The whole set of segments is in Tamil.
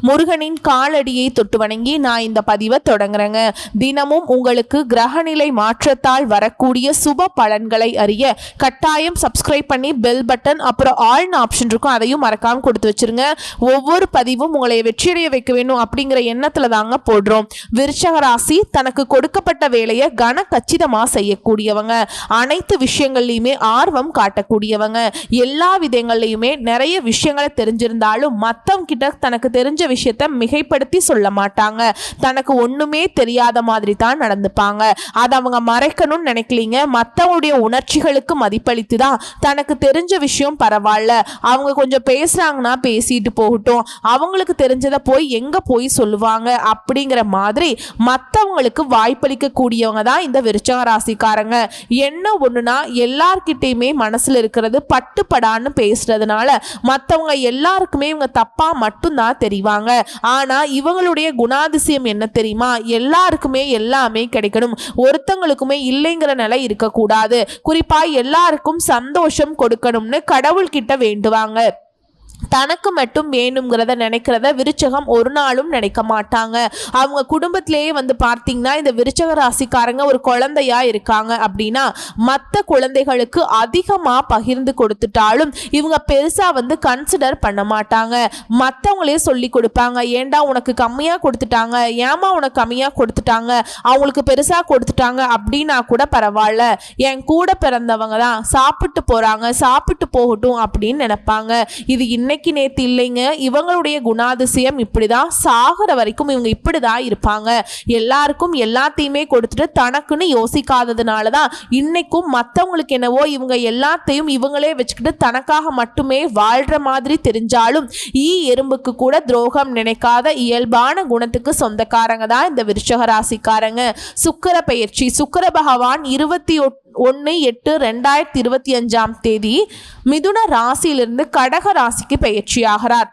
முருகனின் காலடியை தொட்டு வணங்கி நான் இந்த பதிவை தொடங்குறேங்க. தினமும் உங்களுக்கு கிரகநிலை மாற்றத்தால் வரக்கூடிய சுப பலன்களை அறிய கட்டாயம் சப்ஸ்கிரைப் பண்ணி பெல் பட்டன் அப்புறம் ஆல்னு ஆப்ஷன் இருக்கும் அதையும் மறக்காம கொடுத்து வச்சிருங்க. ஒவ்வொரு பதிவும் உங்களை வெற்றியடைய வைக்க வேணும் அப்படிங்கிற எண்ணத்துல தாங்க போடுறோம். விருச்சக ராசி தனக்கு கொடுக்கப்பட்ட வேலையை கன கச்சிதமா செய்யக்கூடியவங்க. அனைத்து விஷயங்கள்லையுமே ஆர்வம் காட்டக்கூடியவங்க. எல்லா விதங்கள்லையுமே நிறைய விஷயங்களை தெரிஞ்சிருந்தாலும் மத்தவங்க கிட்ட தனக்கு தெரிஞ்ச விஷயத்த மிகைப்படுத்தி சொல்ல மாட்டாங்க. தனக்கு ஒண்ணுமே தெரியாத மாதிரி தான் நடந்துப்பாங்க. அதை அவங்க மறைக்கணும்னு நினைக்கலீங்க. மற்றவங்களுடைய உணர்ச்சிகளுக்கு மதிப்பளித்து தான் தனக்கு தெரிஞ்ச விஷயம் பரவாயில்ல. அவங்க கொஞ்சம் பேசுறாங்கன்னா பேசிட்டு போகட்டும். அவங்களுக்கு தெரிஞ்சதை போய் எங்க போய் சொல்லுவாங்க அப்படிங்கிற மாதிரி மற்றவங்களுக்கு வாய்ப்பளிக்க கூடியவங்க தான் இந்த விருச்சக ராசிக்காரங்க. என்ன ஒண்ணுனா எல்லார்கிட்டயுமே மனசுல இருக்கிறது பட்டுப்படான்னு பேசுறதுனால மற்றவங்க எல்லாருக்குமே இவங்க தப்பா மட்டும்தான் தெரிவாங்க. ஆனா இவங்களுடைய குணாதிசயம் என்ன தெரியுமா? எல்லாருக்குமே எல்லாமே கிடைக்கணும். ஒருத்தங்களுக்குமே இல்லைங்கிற நிலை இருக்கக்கூடாது. குறிப்பா எல்லாருக்கும் சந்தோஷம் கொடுக்கணும்னு கடவுள்கிட்ட வேண்டுவாங்க. தனக்கு மட்டும் வேணுங்கிறத நினைக்கிறத விருச்சகம் ஒரு நாளும் நினைக்க மாட்டாங்க. அவங்க குடும்பத்திலேயே வந்து பார்த்தீங்கன்னா இந்த விருச்சக ராசிக்காரங்க ஒரு குழந்தையா இருக்காங்க அப்படின்னா மற்ற குழந்தைகளுக்கு அதிகமாக பகிர்ந்து கொடுத்துட்டாலும் இவங்க பெருசாக வந்து கன்சிடர் பண்ண மாட்டாங்க. மற்றவங்களே சொல்லி கொடுப்பாங்க. ஏண்டா உனக்கு கம்மியாக கொடுத்துட்டாங்க? ஏமா உனக்கு கம்மியாக கொடுத்துட்டாங்க? அவங்களுக்கு பெருசாக கொடுத்துட்டாங்க அப்படின்னா கூட பரவாயில்ல. என் கூட பிறந்தவங்க தான் சாப்பிட்டு போகிறாங்க சாப்பிட்டு போகட்டும் அப்படின்னு நினைப்பாங்க. இது இன்னைக்கு நேற்று இல்லைங்க இவங்களுடைய குணாதிசயம் இப்படிதான். சாகிற வரைக்கும் இவங்க இப்படிதான் இருப்பாங்க. எல்லாருக்கும் எல்லாத்தையுமே கொடுத்துட்டு தனக்குன்னு யோசிக்காததுனால தான் இன்னைக்கும் மற்றவங்களுக்கு என்னவோ இவங்க எல்லாத்தையும் இவங்களே வச்சுக்கிட்டு தனக்காக மட்டுமே வாழ்ற மாதிரி தெரிஞ்சாலும் ஈ எறும்புக்கு கூட துரோகம் நினைக்காத இயல்பான குணத்துக்கு சொந்தக்காரங்க தான் இந்த விருச்சக ராசிக்காரங்க. சுக்கிர பயிற்சி சுக்கிர பகவான் இருபத்தி ஒன்று எட்டு ரெண்டாயிரத்தி இருபத்தி அஞ்சாம் தேதி மிதுன ராசியிலிருந்து கடக ராசிக்கு பயிற்சியாகிறார்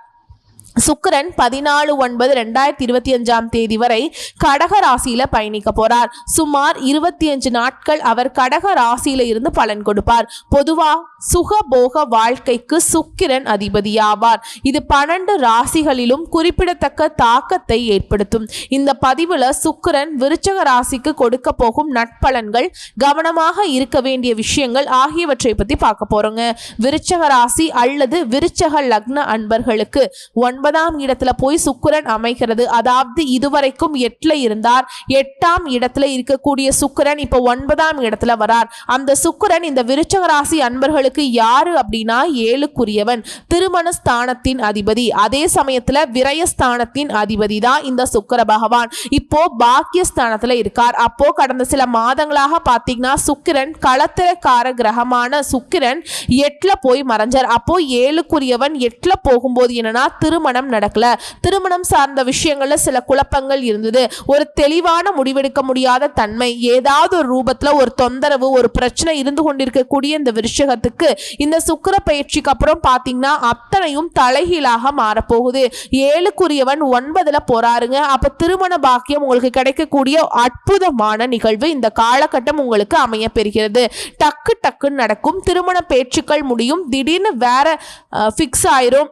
சுக்கிரன் பதினாலு ஒன்பது ரெண்டாயிரத்தி இருபத்தி அஞ்சாம் தேதி வரை கடக ராசியில பயணிக்க போறார். சுமார் இருபத்தி அஞ்சு நாட்கள் அவர் கடக ராசியில இருந்து பலன் கொடுப்பார். பொதுவா சுகபோக வாழ்க்கைக்கு சுக்கிரன் அதிபதியாவார். இது பன்னெண்டு ராசிகளிலும் குறிப்பிடத்தக்க தாக்கத்தை ஏற்படுத்தும். இந்த பதிவுல சுக்கிரன் விருச்சக ராசிக்கு கொடுக்க போகும் நட்பலன்கள் கவனமாக இருக்க வேண்டிய விஷயங்கள் ஆகியவற்றை பத்தி பார்க்க போறோங்க. விருச்சக ராசி அல்லது விருச்சக லக்ன அன்பர்களுக்கு ஒன்பது ஒன்பதாம் இடத்துல போய் சுக்கரன் அமைகிறது. அதாவது இதுவரைக்கும் எட்டுல இருந்தார். எட்டாம் இடத்துல இருக்கக்கூடிய சுக்கரன் இப்ப ஒன்பதாம் இடத்துல வரார். அந்த சுக்கரன் இந்த விருச்சக ராசி அன்பர்களுக்கு யாரு அப்படின்னா ஏழுக்குரியவன். திருமண ஸ்தானத்தின் அதிபதி. அதே சமயத்துல விரயஸ்தானத்தின் அதிபதி தான் இந்த சுக்கர பகவான். இப்போ பாக்கியஸ்தானத்துல இருக்கார். அப்போ கடந்த சில மாதங்களாக பாத்தீங்கன்னா சுக்கிரன் களத்திரக்கார கிரகமான சுக்கிரன் எட்டுல போய் மறைஞ்சார். அப்போ ஏழுக்குரியவன் எட்டுல போகும்போது என்னன்னா திருமணம் நடக்கல. திருமணம் சார்ந்த விஷயங்கள்ல சில குழப்பங்கள் இருந்தது. ஒரு தெளிவான முடிவெடுக்க முடியாத தன்மை ஏதாவது ஒரு ரூபத்துல ஒரு தொந்தரவு ஒரு பிரச்சனை இருந்து கொண்டிருக்கக்கூடிய இந்த விருஷகத்துக்கு இந்த சுக்கிர பயிற்சிக்கு அப்புறம் பாத்தீங்கன்னா அத்தனையும் தலைகீழாக மாறப்போகுது. ஏழுக்குரியவன் ஒன்பதுல போறாருங்க. அப்ப திருமண பாக்கியம் உங்களுக்கு கிடைக்கக்கூடிய அற்புதமான நிகழ்வு இந்த காலகட்டம் உங்களுக்கு அமைய பெறுகிறது டக்கு டக்குன்னு நடக்கும். திருமண பேச்சுக்கள் முடியும். திடீர்னு வேற ஃபிக்ஸ் ஆயிரும்.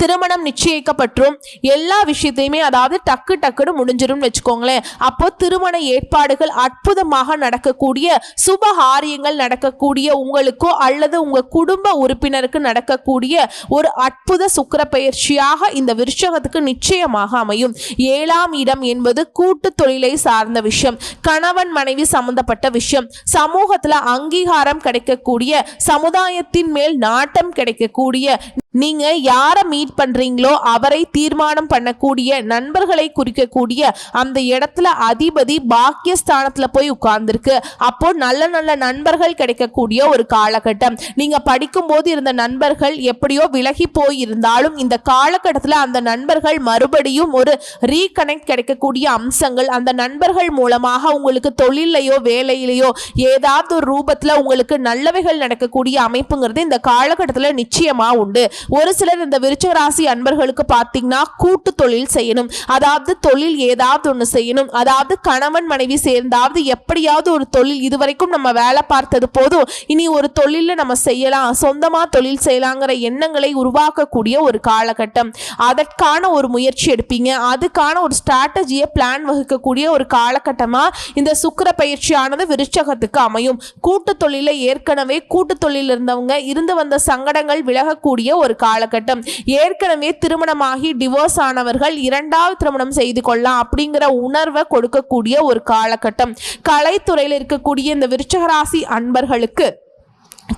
திருமணம் நிச்சயிக்கப்பட்டுரும் எல்லா விஷயத்தையுமே அதாவது டக்கு டக்குன்னு முடிஞ்சிரும்னு வச்சுக்கோங்களேன். அப்போ திருமண ஏற்பாடுகள் அற்புதமாக நடக்கக்கூடிய சுபகாரியங்கள் நடக்கக்கூடிய உங்களுக்கோ அல்லது உங்க குடும்ப உறுப்பினருக்கு நடக்கக்கூடிய ஒரு அற்புத சுக்கர பயிற்சியாக இந்த விருஷகத்துக்கு நிச்சயமாக அமையும். ஏழாம் இடம் என்பது கூட்டு தொழிலை சார்ந்த விஷயம் கணவன் மனைவி சம்பந்தப்பட்ட விஷயம் சமூகத்துல அங்கீகாரம் கிடைக்கக்கூடிய சமுதாயத்தின் மேல் நாட்டம் கிடைக்கக்கூடிய நீங்க யாரை மீட் பண்றீங்களோ அவரை தீர்மானம் பண்ணக்கூடிய நண்பர்களை குறிக்கக்கூடிய அந்த இடத்துல அதிபதி பாக்கியஸ்தானத்துல போய் உட்கார்ந்துருக்கு. அப்போ நல்ல நல்ல நண்பர்கள் கிடைக்கக்கூடிய ஒரு காலகட்டம். நீங்க படிக்கும்போது இருந்த நண்பர்கள் எப்படியோ விலகி போயிருந்தாலும் இந்த காலகட்டத்தில் அந்த நண்பர்கள் மறுபடியும் ஒரு ரீகனெக்ட் கிடைக்கக்கூடிய அம்சங்கள் அந்த நண்பர்கள் மூலமாக உங்களுக்கு தொழிலையோ வேலையிலையோ ஏதாவது ஒரு ரூபத்தில் உங்களுக்கு நல்லவைகள் நடக்கக்கூடிய அமைப்புங்கிறது இந்த காலகட்டத்தில் நிச்சயமாக உண்டு. ஒரு சிலர் இந்த விருச்சிக ராசி அன்பர்களுக்கு பார்த்தீங்கன்னா கூட்டு தொழில் செய்யணும். அதாவது தொழில் ஏதாவது ஒன்று செய்யணும். அதாவது கணவன் மனைவி சேர்ந்தாவது எப்படியாவது ஒரு தொழில் இதுவரைக்கும் நம்ம வேலை பார்த்தது போதும். இனி ஒரு தொழிலில் நம்ம செய்யலாம். சொந்தமாக தொழில் செய்யலாங்கிற எண்ணங்களை உருவாக்கக்கூடிய ஒரு காலகட்டம். அதற்கான ஒரு முயற்சி எடுப்பீங்க. அதுக்கான ஒரு ஸ்ட்ராட்டஜியை பிளான் வகுக்கக்கூடிய ஒரு காலகட்டமாக இந்த சுக்கிர பயிற்சியானது விருச்சகத்துக்கு அமையும். கூட்டு தொழிலில் ஏற்கனவே கூட்டு தொழில் இருந்தவங்க இருந்து வந்த சங்கடங்கள் விலகக்கூடிய ஒரு காலகட்டம். ஏற்கனவே திருமணமாகி டிவோர்ஸ் ஆனவர்கள் இரண்டாவது திருமணம் செய்து கொள்ளலாம் அப்படிங்கிற உணர்வை கொடுக்கக்கூடிய ஒரு காலகட்டம். கலைத்துறையில் இருக்கக்கூடிய இந்த விருச்சகராசி அன்பர்களுக்கு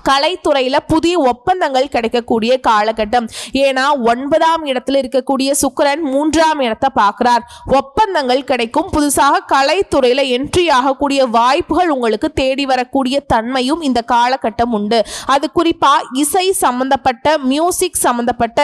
கலைத்துறையில் புதிய ஒப்பந்தங்கள் கிடைக்கக்கூடிய காலகட்டம். ஏன்னா ஒன்பதாம் இடத்துல இருக்கக்கூடிய சுக்கரன் மூன்றாம் இடத்தை பார்க்கிறார். ஒப்பந்தங்கள் கிடைக்கும். புதுசாக கலைத்துறையில் என்ட்ரி ஆகக்கூடிய வாய்ப்புகள் உங்களுக்கு தேடி வரக்கூடிய தன்மையும் இந்த காலகட்டம் உண்டு. அது குறிப்பாக இசை சம்பந்தப்பட்ட மியூசிக் சம்பந்தப்பட்ட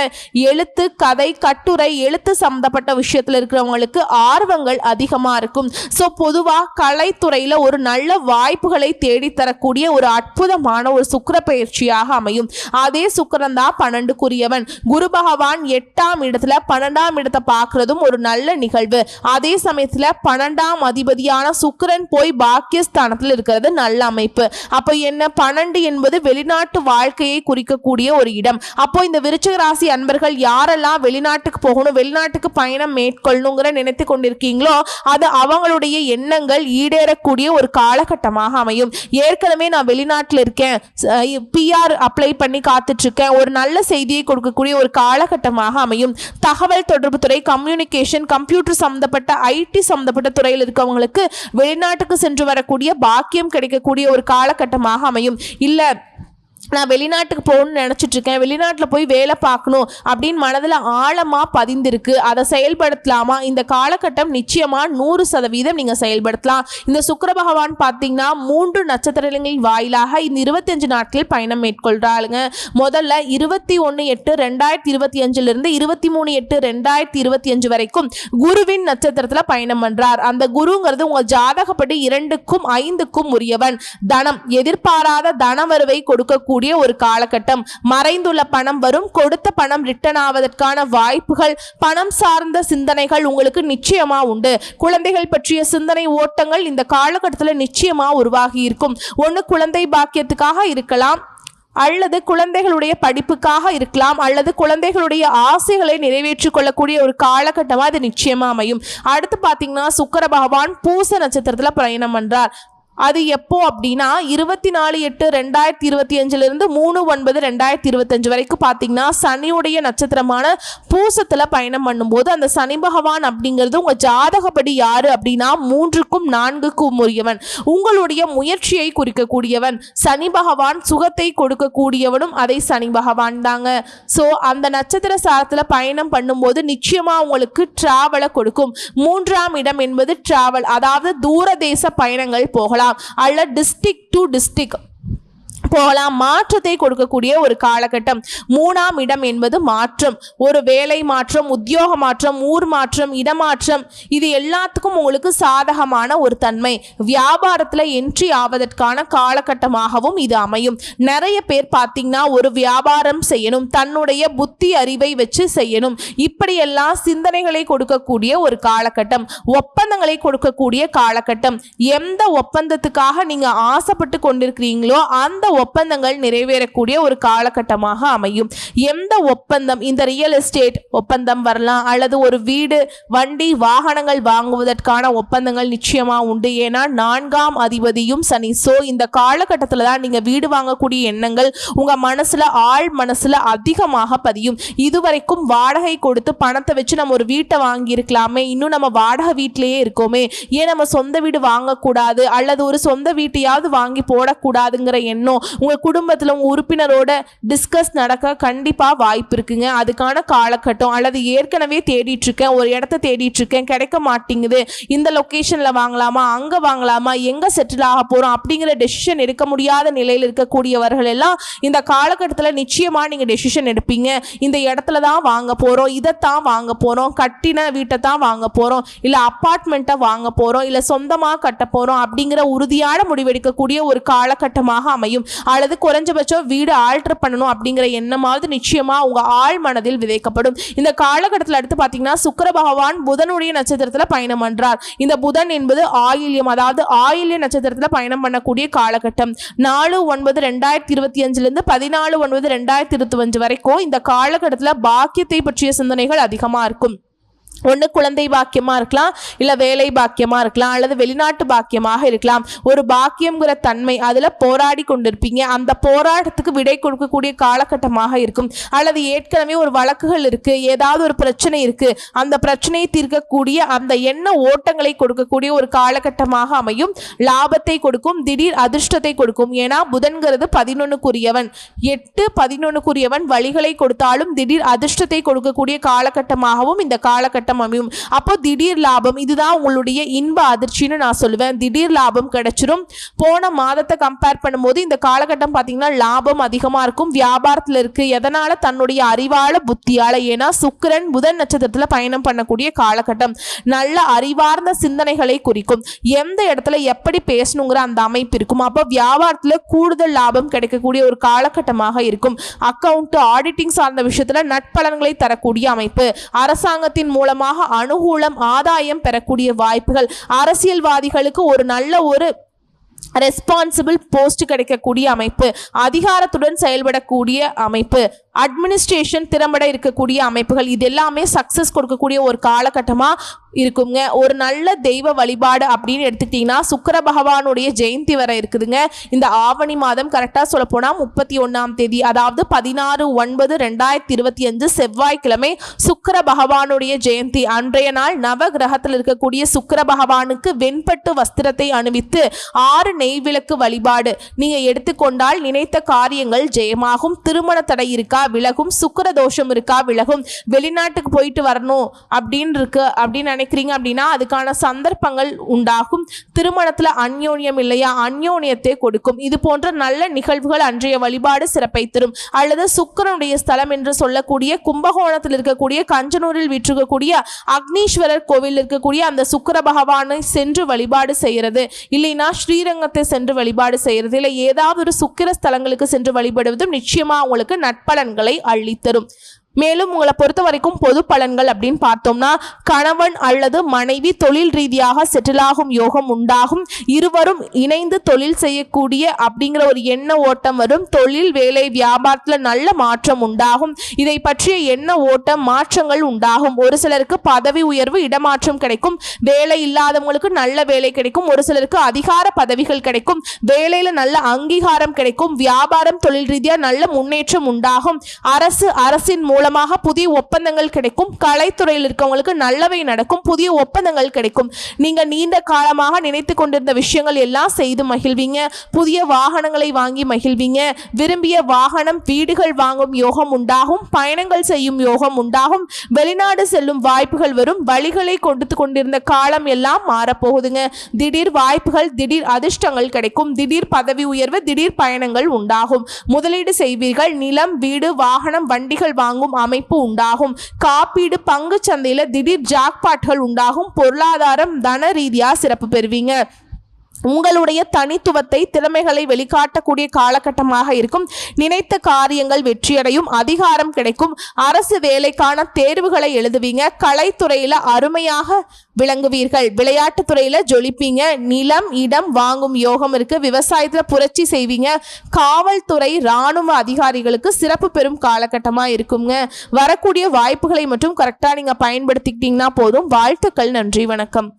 எழுத்து கதை கட்டுரை எழுத்து சம்பந்தப்பட்ட விஷயத்தில் இருக்கிறவங்களுக்கு ஆர்வங்கள் அதிகமாக இருக்கும். ஸோ பொதுவாக கலைத்துறையில் ஒரு நல்ல வாய்ப்புகளை தேடித்தரக்கூடிய ஒரு அற்புதமான ஒரு சுக்கிர பயிற்சியாக அமையும். அதே சுக்கரன் தான் பன்னெண்டுக்குரியவன். குரு பகவான் எட்டாம் இடத்துல பன்னெண்டாம் இடத்தை பார்க்கறதும் ஒரு நல்ல நிகழ்வு. அதே சமயத்துல பன்னெண்டாம் அதிபதியான சுக்கரன் போய் பாக்கியஸ்தானத்தில் இருக்கிறது நல்ல அமைப்பு. அப்போ என்ன? பன்னெண்டு என்பது வெளிநாட்டு வாழ்க்கையை குறிக்கக்கூடிய ஒரு இடம். அப்போ இந்த விருச்சக ராசி அன்பர்கள் யாரெல்லாம் வெளிநாட்டுக்கு போகணும் வெளிநாட்டுக்கு பயணம் மேற்கொள்ளணுங்கிற நினைத்து கொண்டிருக்கீங்களோ அது அவங்களுடைய எண்ணங்கள் ஈடேறக்கூடிய ஒரு காலகட்டமாக அமையும். ஏற்கனவே நான் வெளிநாட்டில் இருக்கேன். பிஆர் அப்ளை பண்ணி காத்துட்ருக்கேன் ஒரு நல்ல செய்தியை கொடுக்கக்கூடிய ஒரு காலகட்டமாக அமையும். தகவல் தொடர்பு துறை கம்யூனிகேஷன் கம்ப்யூட்டர் சம்மந்தப்பட்ட ஐடி சம்மந்தப்பட்ட துறையில் இருக்கவங்களுக்கு வெளிநாட்டுக்கு சென்று வரக்கூடிய பாக்கியம் கிடைக்கக்கூடிய ஒரு காலகட்டமாக அமையும். இல்லை நான் வெளிநாட்டுக்கு போகணும்னு நினச்சிட்டு இருக்கேன் வெளிநாட்டில் போய் வேலை பார்க்கணும் அப்படின்னு மனதில் ஆழமாக பதிந்திருக்கு. அதை செயல்படுத்தலாமா? இந்த காலகட்டம் நிச்சயமாக நூறு சதவீதம் நீங்கள் செயல்படுத்தலாம். இந்த சுக்கர பகவான் பார்த்தீங்கன்னா மூன்று நட்சத்திரங்களின் வாயிலாக இந்த இருபத்தஞ்சு நாட்களில் பயணம் மேற்கொள்கிறாளுங்க முதல்ல இருபத்தி ஒன்று எட்டு ரெண்டாயிரத்தி இருபத்தி அஞ்சுலேருந்து இருபத்தி மூணு எட்டு ரெண்டாயிரத்தி இருபத்தி அஞ்சு வரைக்கும் குருவின் நட்சத்திரத்தில் பயணம் பண்ணுறார் அந்த குருங்கிறது உங்கள் ஜாதகப்படி இரண்டுக்கும் ஐந்துக்கும் உரியவன். தனம் எதிர்பாராத தனவருவை கொடுக்கக்கூடிய ஒரு காலகட்டம். மறைந்துள்ள பணம் வரும். கொடுத்த பணம் ரிட்டர்ன் ஆவதற்கான வாய்ப்புகள் பணம் சார்ந்த சிந்தனைகள் உங்களுக்கு நிச்சயமா உண்டு. குழந்தைகள் பற்றிய சிந்தனை ஓட்டங்கள் இந்த காலகட்டத்தில் நிச்சயமா உருவாகி இருக்கும். ஒன்று குழந்தை பாக்கியத்துக்காக இருக்கலாம். அல்லது குழந்தைகளுடைய படிப்புக்காக இருக்கலாம். அல்லது குழந்தைகளுடைய ஆசைகளை நிறைவேற்றிக் கொள்ளக்கூடிய ஒரு காலகட்டமாக அது நிச்சயமாக அமையும். அடுத்து பார்த்தீங்கன்னா சுக்கர பகவான் பூச நட்சத்திரத்தில் பயணம் பண்றார். அது எப்போ அப்படின்னா இருபத்தி நாலு எட்டு ரெண்டாயிரத்தி இருபத்தி அஞ்சுலேருந்து மூணு ஒன்பது ரெண்டாயிரத்தி இருபத்தஞ்சு வரைக்கும் பார்த்தீங்கன்னா சனியுடைய நட்சத்திரமான பூசத்தில் பயணம் பண்ணும்போது அந்த சனி பகவான் அப்படிங்கிறது உங்கள் ஜாதகப்படி யார் அப்படின்னா மூன்றுக்கும் நான்குக்கும் உரியவன். உங்களுடைய முயற்சியை குறிக்கக்கூடியவன். சனி பகவான் சுகத்தை கொடுக்கக்கூடியவனும் அதை சனி பகவான் தாங்க. ஸோ அந்த நட்சத்திர சாரத்தில் பயணம் பண்ணும்போது நிச்சயமாக உங்களுக்கு டிராவலை கொடுக்கும். மூன்றாம் இடம் என்பது டிராவல் அதாவது தூர தேச பயணங்கள் போகலாம். அல்ல டிஸ்ட்ரிக் டு டிஸ்ட்ரிக் போகலாம். மாற்றத்தை கொடுக்கக்கூடிய ஒரு காலகட்டம். மூணாம் இடம் என்பது மாற்றம். ஒரு வேலை மாற்றம் உத்தியோக மாற்றம் ஊர் மாற்றம் இடமாற்றம் இது எல்லாத்துக்கும் உங்களுக்கு சாதகமான ஒரு தன்மை. வியாபாரத்தில் என்ட்ரி ஆவதற்கான காலகட்டமாகவும் இது அமையும். நிறைய பேர் பார்த்தீங்கன்னா ஒரு வியாபாரம் செய்யணும் தன்னுடைய புத்தி அறிவை வச்சு செய்யணும். இப்படியெல்லாம் சிந்தனைகளை கொடுக்கக்கூடிய ஒரு காலகட்டம். ஒப்பந்தங்களை கொடுக்கக்கூடிய காலகட்டம். எந்த ஒப்பந்தத்துக்காக நீங்க ஆசைப்பட்டு கொண்டிருக்கிறீங்களோ அந்த ஒப்பந்தங்கள் நிறைவேறக்கூடிய ஒரு காலகட்டமாக அமையும். எந்த ஒப்பந்தம்? இந்த ரியல் எஸ்டேட் ஒப்பந்தம் வரலாம் அல்லது ஒரு வீடு வண்டி வாகனங்கள் வாங்குவதற்கான ஒப்பந்தங்கள் நிச்சயமா உண்டு. ஏன்னா நான்காம் அதிபதியும் சனி. ஸோ இந்த காலகட்டத்தில் தான் நீங்கள் வீடு வாங்கக்கூடிய எண்ணங்கள் உங்கள் மனசில் ஆழ் மனசில் அதிகமாக பதியும். இதுவரைக்கும் வாடகை கொடுத்து பணத்தை வச்சு நம்ம ஒரு வீட்டை வாங்கியிருக்கலாமே. இன்னும் நம்ம வாடகை வீட்டிலேயே இருக்கோமே. ஏன் நம்ம சொந்த வீடு வாங்கக்கூடாது? அல்லது ஒரு சொந்த வீட்டையாவது வாங்கி போடக்கூடாதுங்கிற எண்ணம் உங்கள் குடும்பத்தில் உங்கள் உறுப்பினரோட டிஸ்கஸ் நடக்க கண்டிப்பாக வாய்ப்பு இருக்குங்க. அதுக்கான காலகட்டம் அல்லது ஏற்கனவே தேடிட்டுருக்கேன் ஒரு இடத்த தேடிட்டுருக்கேன் கிடைக்க மாட்டேங்குது. இந்த லொக்கேஷனில் வாங்கலாமா அங்கே வாங்கலாமா எங்கே செட்டில் ஆக போகிறோம் அப்படிங்கிற டெசிஷன் எடுக்க முடியாத நிலையில் இருக்கக்கூடியவர்கள் எல்லாம் இந்த காலகட்டத்தில் நிச்சயமாக நீங்கள் டெசிஷன் எடுப்பீங்க. இந்த இடத்துல தான் வாங்க போகிறோம் இதைத்தான் வாங்க போகிறோம் கட்டின வீட்டை தான் வாங்க போகிறோம் இல்லை அப்பார்ட்மெண்ட்டை வாங்க போகிறோம் இல்லை சொந்தமாக கட்ட போகிறோம் அப்படிங்கிற உறுதியான முடிவெடுக்கக்கூடிய ஒரு காலகட்டமாக அமையும். அல்லது குறைஞ்சபட்சம் வீடு ஆல்டர் பண்ணணும் அப்படிங்கிற எண்ணமாவது நிச்சயமாக உங்கள் ஆழ் மனதில் விதைக்கப்படும். இந்த காலகட்டத்தில் அடுத்து பார்த்தீங்கன்னா சுக்கர பகவான் புதனுடைய நட்சத்திரத்தில் பயணம் பண்ணுறார் இந்த புதன் என்பது ஆயில்யம் அதாவது ஆயில்ய நட்சத்திரத்தில் பயணம் பண்ணக்கூடிய காலகட்டம். நாலு ஒன்பது ரெண்டாயிரத்தி இருபத்தி அஞ்சுலேருந்து பதினாலு ஒன்பது ரெண்டாயிரத்தி இருபத்தி அஞ்சு வரைக்கும் இந்த காலகட்டத்தில் பாக்கியத்தை பற்றிய சிந்தனைகள் அதிகமாக இருக்கும். ஒன்று குழந்தை பாக்கியமாக இருக்கலாம் இல்லை வேலை பாக்கியமாக இருக்கலாம் அல்லது வெளிநாட்டு பாக்கியமாக இருக்கலாம். ஒரு பாக்கியம்ங்கிற தன்மை அதில் போராடி கொண்டிருப்பீங்க. அந்த போராட்டத்துக்கு விடை கொடுக்கக்கூடிய காலகட்டமாக இருக்கும். அல்லது ஏற்கனவே ஒரு வழக்குகள் இருக்குது ஏதாவது ஒரு பிரச்சனை இருக்குது அந்த பிரச்சனையை தீர்க்கக்கூடிய அந்த எண்ண ஓட்டங்களை கொடுக்கக்கூடிய ஒரு காலகட்டமாக அமையும். லாபத்தை கொடுக்கும் திடீர் அதிர்ஷ்டத்தை கொடுக்கும். ஏன்னா புதன்கிறது பதினொன்றுக்குரியவன் எட்டு பதினொன்றுக்குரியவன் வழிகளை கொடுத்தாலும் திடீர் அதிர்ஷ்டத்தை கொடுக்கக்கூடிய காலகட்டமாகவும் இந்த காலகட்டம் அமையும். அப்போ திடீர் லாபம் இதுதான் உங்களுடைய இன்ப அதிர்ச்சின்னு நான் சொல்லுவேன். திடீர் லாபம் கிடைச்சிரும். போன மாதத்தை கம்பேர் பண்ணும்போது இந்த காலகட்டம் பார்த்தீங்கன்னா லாபம் அதிகமாக இருக்கும். வியாபாரத்தில் இருக்கு. எதனால? தன்னுடைய அறிவால புத்தியால. ஏன்னா சுக்கிரன் புதன் நட்சத்திரத்தில் பயணம் பண்ணக்கூடிய காலகட்டம். நல்ல அறிவார்ந்த சிந்தனைகளை குறிக்கும். எந்த இடத்துல எப்படி பேசணுங்கிற அந்த அமைப்பு இருக்கும். அப்போ வியாபாரத்தில் கூடுதல் லாபம் கிடைக்கக்கூடிய ஒரு காலகட்டமாக இருக்கும். அக்கவுண்ட் ஆடிட்டிங் சார்ந்த விஷயத்துல நட்பலன்களை தரக்கூடிய அமைப்பு. அரசாங்கத்தின் மூலமாக அனுகூலம் ஆதாயம் பெறக்கூடிய வாய்ப்புகள். அரசியல்வாதிகளுக்கு ஒரு நல்ல ஒரு ரெஸ்பான்சிபிள் போஸ்ட் கிடைக்கக்கூடிய அமைப்பு. அதிகாரத்துடன் செயல்படக்கூடிய அமைப்பு. அட்மினிஸ்ட்ரேஷன் திறம்பட இருக்கக்கூடிய அமைப்புகள் இது எல்லாமே சக்ஸஸ் கொடுக்கக்கூடிய ஒரு காலகட்டமாக இருக்குங்க. ஒரு நல்ல தெய்வ வழிபாடு அப்படின்னு எடுத்துக்கிட்டிங்கன்னா சுக்கர பகவானுடைய ஜெயந்தி வர இருக்குதுங்க. இந்த ஆவணி மாதம் கரெக்டாக சொல்ல போனால் முப்பத்தி ஒன்றாம் தேதி அதாவது பதினாறு ஒன்பது ரெண்டாயிரத்தி இருபத்தி அஞ்சு செவ்வாய்க்கிழமை சுக்கர பகவானுடைய ஜெயந்தி. அன்றைய நாள் நவ கிரகத்தில் இருக்கக்கூடிய சுக்கர பகவானுக்கு வெண்பட்டு வஸ்திரத்தை அணிவித்து ஆறு நெய் விளக்கு வழிபாடு. நீங்கள் எடுத்துக்கொண்டால் நினைத்த காரியங்கள் ஜெயமாகும். திருமண தடை இருக்கா? விலகும் சுக்கிர தோஷம் இருக்கா விலகும். வெளிநாட்டுக்கு போயிட்டு வரணும் அப்படின்னு இருக்கு அப்படின்னு நினைக்கிறீங்க அப்படின்னா அதுக்கான சந்தர்ப்பங்கள் உண்டாகும். திருமணத்துல அந்யோன்யம் இல்லையா? அந்யோன்யத்தை கொடுக்கும். இது போன்ற நல்ல நிகழ்வுகள் அன்றைய வழிபாடு சிறப்பை தரும். அல்லது சுக்கிரனுடைய ஸ்தலம் என்று சொல்லக்கூடிய கும்பகோணத்தில் இருக்கக்கூடிய கஞ்சனூரில் விற்றுக்கக்கூடிய அக்னீஸ்வரர் கோவில் இருக்கக்கூடிய அந்த சுக்கிர பகவானை சென்று வழிபாடு செய்யறது இல்லைன்னா ஸ்ரீரங்கத்தை சென்று வழிபாடு செய்யறது இல்லை ஏதாவது ஒரு சுக்கிர ஸ்தலங்களுக்கு சென்று வழிபடுவதும் நிச்சயமா உங்களுக்கு நட்பலன் அள்ளித்தரும். மேலும் உங்களை பொறுத்த வரைக்கும் பொது பலன்கள் அப்படின்னு பார்த்தோம்னா கணவன் அல்லது மனைவி தொழில் ரீதியாக செட்டில் ஆகும் யோகம் உண்டாகும். இருவரும் இணைந்து தொழில் செய்யக்கூடிய அப்படிங்கிற ஒரு எண்ண ஓட்டம் வரும். தொழில் வேலை வியாபாரத்தில் நல்ல மாற்றம் உண்டாகும். இதை பற்றிய எண்ண ஓட்டம் மாற்றங்கள் உண்டாகும். ஒரு சிலருக்கு பதவி உயர்வு இடமாற்றம் கிடைக்கும். வேலை இல்லாதவங்களுக்கு நல்ல வேலை கிடைக்கும். ஒரு சிலருக்கு அதிகார பதவிகள் கிடைக்கும். வேலையில் நல்ல அங்கீகாரம் கிடைக்கும். வியாபாரம் தொழில் ரீதியாக நல்ல முன்னேற்றம் உண்டாகும். அரசு அரசின் மூலமாக புதிய ஒப்பந்தங்கள் கிடைக்கும். கலைத்துறையில் இருக்கவங்களுக்கு நல்லவை நடக்கும். புதிய ஒப்பந்தங்கள் கிடைக்கும். நீங்கள் நீண்ட காலமாக நினைத்து கொண்டிருந்த விஷயங்கள் எல்லாம் செய்து மகிழ்வீங்க. புதிய வாகனங்களை வாங்கி மகிழ்வீங்க. விரும்பிய வாகனம் வீடுகள் வாங்கும் யோகம் உண்டாகும். பயணங்கள் செய்யும் யோகம் உண்டாகும். வெளிநாடு செல்லும் வாய்ப்புகள் வரும். வழிகளை கொடுத்து கொண்டிருந்த காலம் எல்லாம் மாறப்போகுதுங்க. திடீர் வாய்ப்புகள் திடீர் அதிர்ஷ்டங்கள் கிடைக்கும். திடீர் பதவி உயர்வு திடீர் பயணங்கள் உண்டாகும். முதலீடு செய்வீர்கள். நிலம் வீடு வாகனம் வண்டிகள் வாங்கும் அமைப்பு உண்டாகும். காப்பீடு பங்கு சந்தையில திடீர் ஜாக்பாட்கள் உண்டாகும். பொருளாதாரம் தன ரீதியா சிறப்பு பெறுவீங்க. உங்களுடைய தனித்துவத்தை திறமைகளை வெளிக்காட்டக்கூடிய காலகட்டமாக இருக்கும். நினைத்த காரியங்கள் வெற்றியடையும் அதிகாரம் கிடைக்கும். அரசு வேலைக்கான தேர்வுகளை எழுதுவீங்க. கலைத்துறையில அருமையாக விளங்குவீர்கள். விளையாட்டு துறையில ஜொலிப்பீங்க. நிலம் இடம் வாங்கும் யோகம் இருக்கு. விவசாயத்துல புரட்சி செய்வீங்க. காவல்துறை ராணுவ அதிகாரிகளுக்கு சிறப்பு பெறும் காலகட்டமா இருக்குங்க. வரக்கூடிய வாய்ப்புகளை மட்டும் கரெக்டா நீங்க பயன்படுத்திக்கிட்டீங்கன்னா போதும். வாழ்த்துக்கள். நன்றி. வணக்கம்.